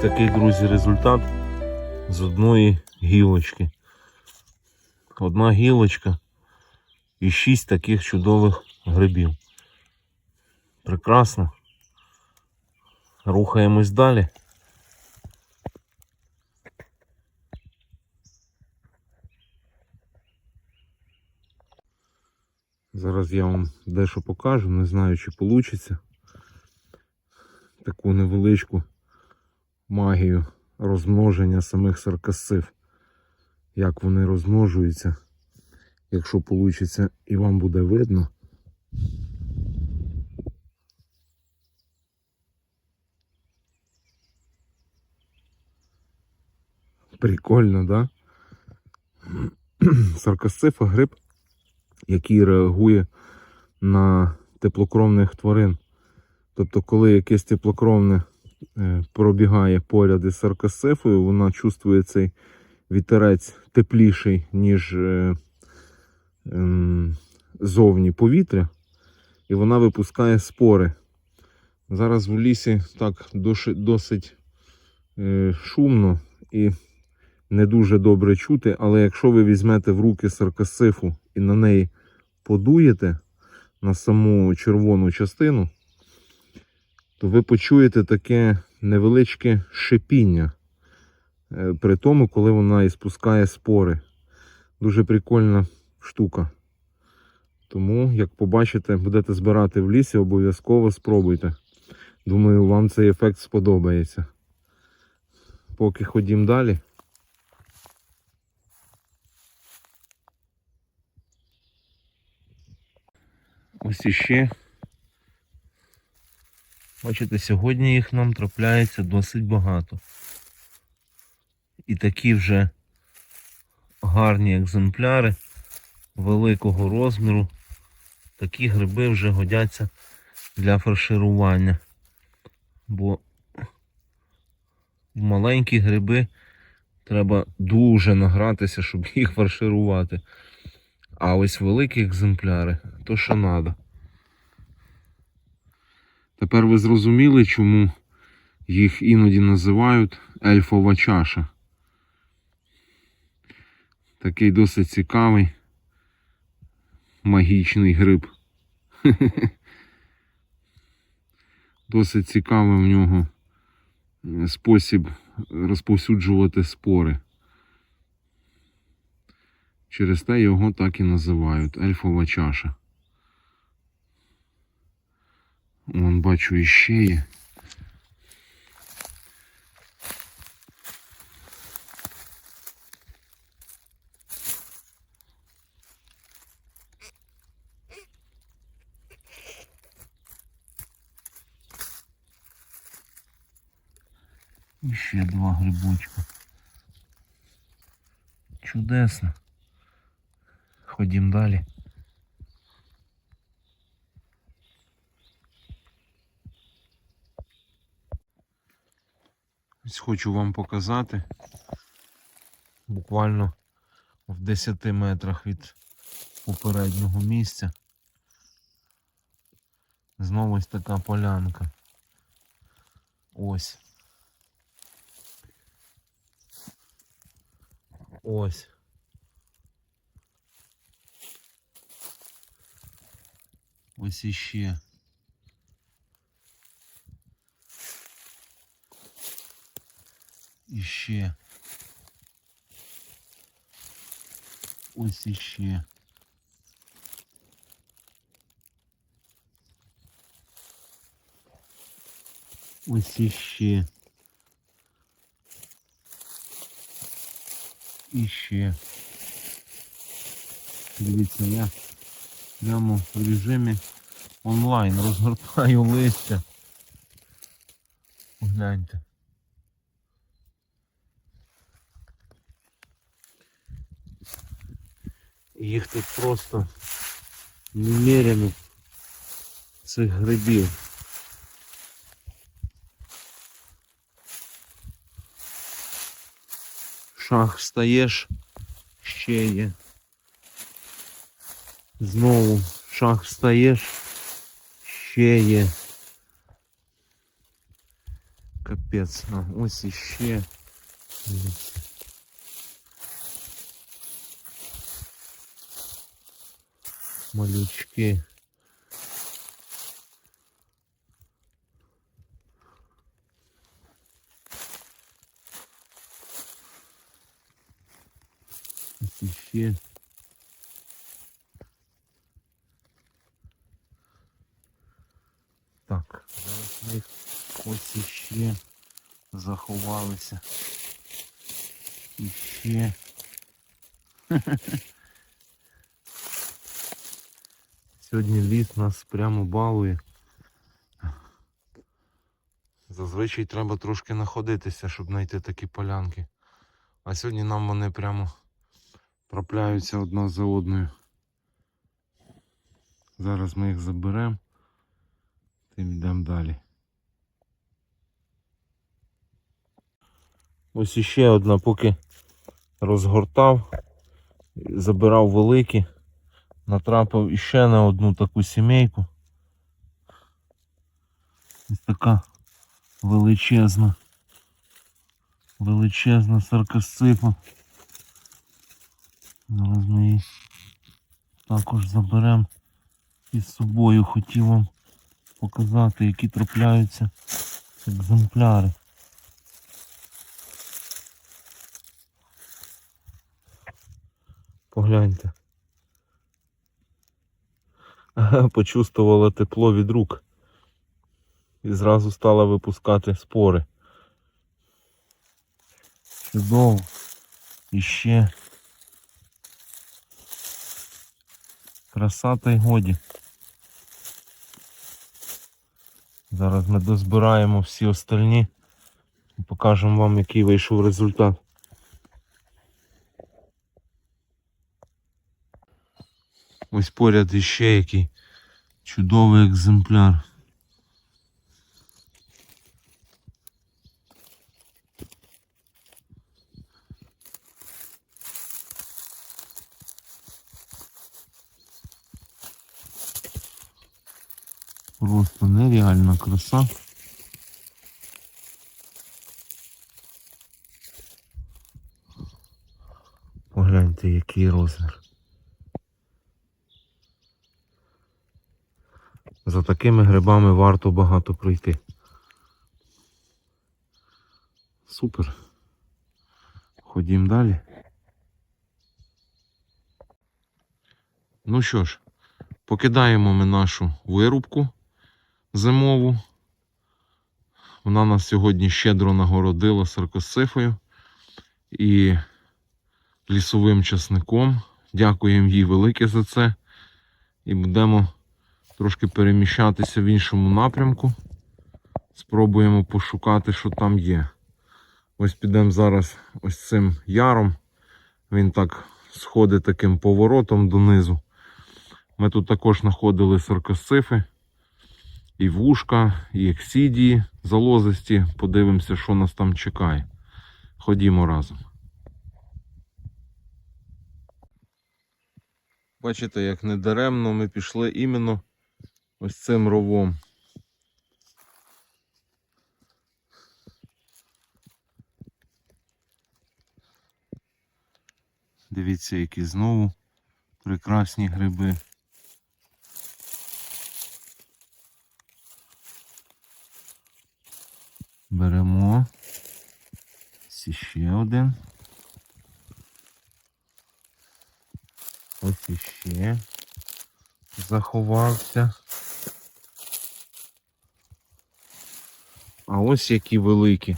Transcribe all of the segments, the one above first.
Такий, друзі, результат з одної гілочки. Одна гілочка і шість таких чудових грибів. Прекрасно. Рухаємось далі. Зараз я вам дещо покажу, не знаю, чи вийде. Таку невеличку магію розмноження самих саркасив. Як вони розмножуються. Якщо вийде і вам буде видно. Прикольно, да? Саркасифа гриб, який реагує на теплокровних тварин. Тобто, коли якесь теплокровне пробігає поряд із саркасифою, вона чувствує цей вітерець тепліший, ніж е, ем, зовні повітря, і вона випускає спори. Зараз в лісі так досить е, шумно і не дуже добре чути, але якщо ви візьмете в руки саркасифу і на неї подуєте на саму червону частину, то ви почуєте таке невеличке шипіння е, при тому, коли вона іспускає спори. Дуже прикольна штука. Тому, як побачите, будете збирати в лісі, обов'язково спробуйте. Думаю, вам цей ефект сподобається. Поки ходім далі. Ось іще. Бачите, сьогодні їх нам трапляється досить багато. І такі вже гарні екземпляри великого розміру. Такі гриби вже годяться для фарширування. Бо в маленькі гриби треба дуже награтися, щоб їх фарширувати. А ось великі екземпляри то що треба. Тепер ви зрозуміли, чому їх іноді називають ельфова чаша. Такий досить цікавий магічний гриб. Досить цікавий в нього е, спосіб розповсюджувати спори. Через те його так і називають ельфова чаша. Вон бачу іще є. Ще два грибочка. Чудесно. Ходім далі. Ось хочу вам показати буквально в 10 метрах від попереднього місця. Знову ось така полянка. Ось. Ось. Ось іще. Іще. Ось іще. Ось іще. Іще. Дивіться, я прямо в режимі онлайн розгортаю листя. Гляньте. Їх тут просто немерено цих грибів. Шах встаєш, ще є. Знову шах встаєш, ще є. Капець. А, ось іще. Малючки. Ось іще. Так, зараз ми ось іще заховалися. Іще. Сьогодні ліс нас прямо балує. Зазвичай треба трошки находитися, щоб знайти такі полянки. А сьогодні нам вони прямо трапляються одна за одною. Зараз ми їх заберемо та йдемо далі. Ось іще одна, поки розгортав, забирав великі, натрапив іще на одну таку сімейку. Ось така величезна, величезна саркосципа. Зараз ми її також заберемо із собою. Хотів вам показати, які трапляються екземпляри. Погляньте. Почувствувала тепло від рук. І зразу стала випускати спори. Чудово. І ще краса та й годі. Зараз ми дозбираємо всі остальні і покажемо вам, який вийшов результат. Ось поряд іще який чудовий екземпляр. Просто нереальна краса. Погляньте, який розмір. Такими грибами варто багато пройти. Супер. Ходім далі. Ну що ж, покидаємо ми нашу вирубку зимову. Вона нас сьогодні щедро нагородила саркосифою і лісовим часником. Дякуємо їй велике за це. І будемо трошки переміщатися в іншому напрямку. Спробуємо пошукати, що там є. Ось підемо зараз ось цим яром. Він так сходить таким поворотом донизу. Ми тут також знаходили саркосифи, і вушка, і ексідії залозисті. Подивимося, що нас там чекає. Ходімо разом. Бачите, як недаремно ми пішли іменно ось цим ровом. Дивіться, які знову прекрасні гриби. Беремо. Ось ще один. Ось іще заховався. А ось які великі.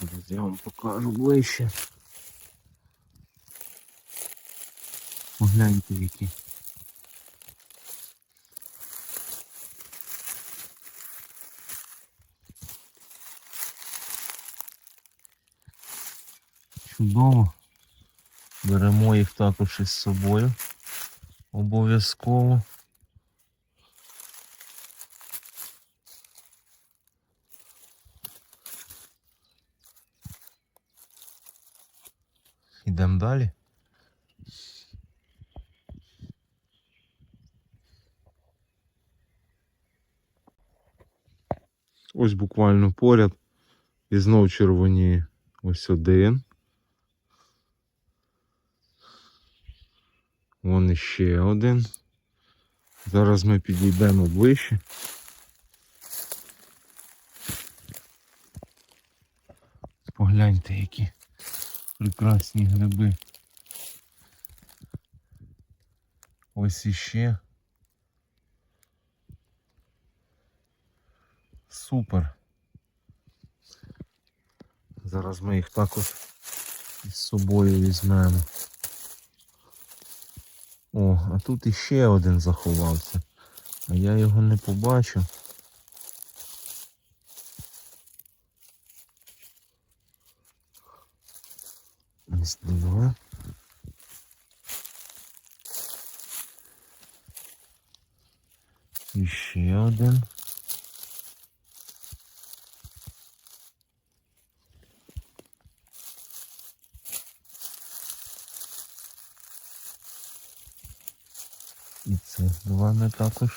Зараз я вам покажу ближче. Погляньте які. Чудово. Беремо їх також із собою. Обов'язково. Ідемо далі. Ось буквально поряд. І знов червоніє. Ось один. Вон іще один. Зараз ми підійдемо ближче. Погляньте, які прекрасні гриби. Ось іще. Супер. Зараз ми їх також із собою візьмемо. О, а тут іще один заховався. А я його не побачив. Два. Іще один. І цих два ми також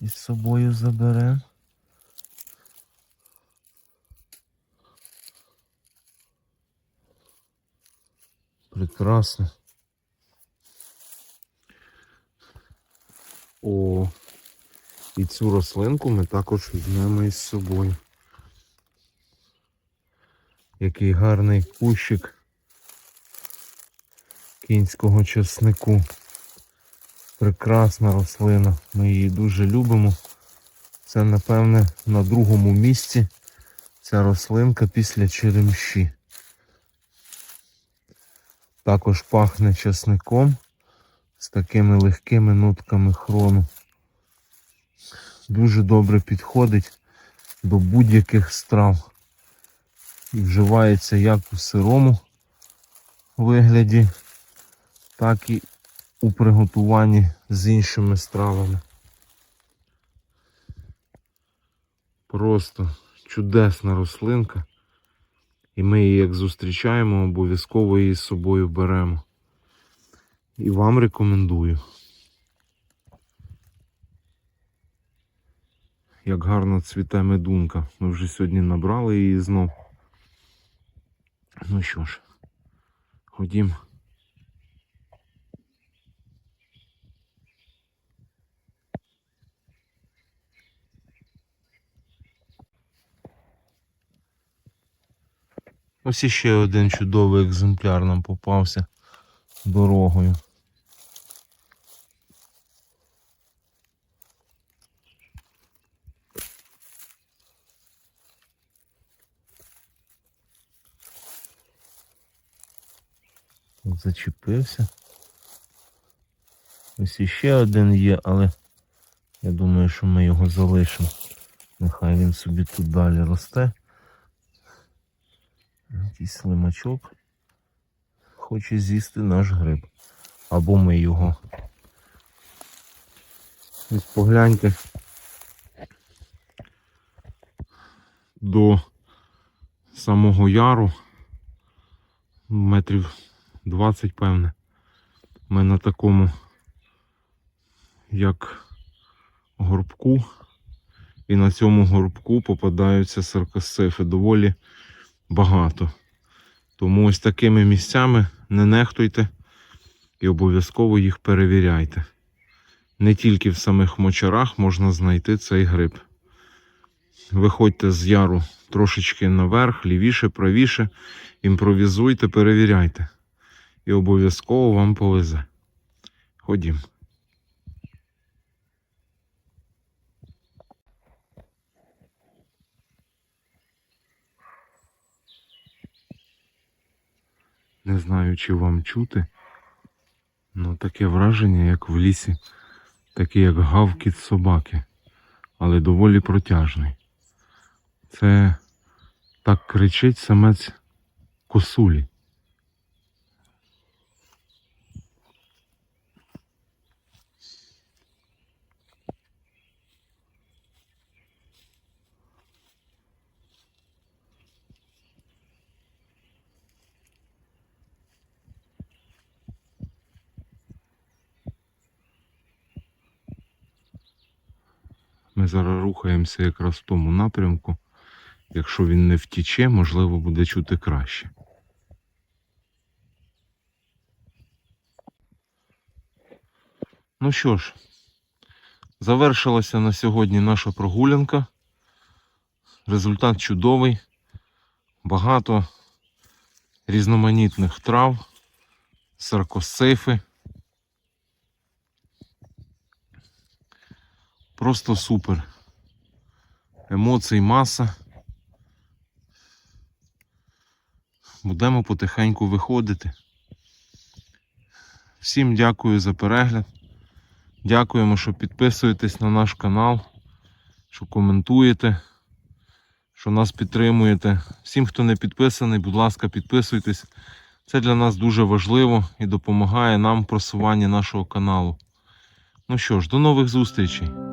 із собою заберемо. Прекрасно. О, і цю рослинку ми також візьмемо із собою. Який гарний кущик кінського часнику. Прекрасна рослина. Ми її дуже любимо. Це, напевне, на другому місці ця рослинка після черемші. Також пахне часником з такими легкими нотками хрону. Дуже добре підходить до будь-яких страв. І вживається як у сирому вигляді, так і у приготуванні з іншими стравами. Просто чудесна рослинка. І ми її як зустрічаємо, обов'язково її з собою беремо. І вам рекомендую. Як гарно цвіте медунка. Ми вже сьогодні набрали її знов. Ну що ж, ходім. Ось іще один чудовий екземпляр нам попався дорогою. Зачепився. Ось іще один є, але я думаю, що ми його залишимо. Нехай він собі тут далі росте. Якийсь слимачок хоче з'їсти наш гриб. Або ми його. Ось погляньте до самого яру метрів 20, певне. Ми на такому як горбку. І на цьому горбку попадаються саркосифи доволі багато. Тому ось такими місцями не нехтуйте і обов'язково їх перевіряйте. Не тільки в самих мочарах можна знайти цей гриб. Виходьте з яру трошечки наверх, лівіше, правіше, імпровізуйте, перевіряйте. І обов'язково вам повезе. Ходім. Не знаю, чи вам чути. Ну таке враження, як в лісі, таке як гавкіт собаки, але доволі протяжний. Це так кричить самець косулі. Ми зараз рухаємося якраз в тому напрямку. Якщо він не втіче, можливо, буде чути краще. Ну що ж, завершилася на сьогодні наша прогулянка. Результат чудовий. Багато різноманітних трав, саркосейфи. Просто супер. Емоцій маса. Будемо потихеньку виходити. Всім дякую за перегляд. Дякуємо, що підписуєтесь на наш канал, що коментуєте, що нас підтримуєте. Всім, хто не підписаний, будь ласка, підписуйтесь. Це для нас дуже важливо і допомагає нам в просуванні нашого каналу. Ну що ж, до нових зустрічей!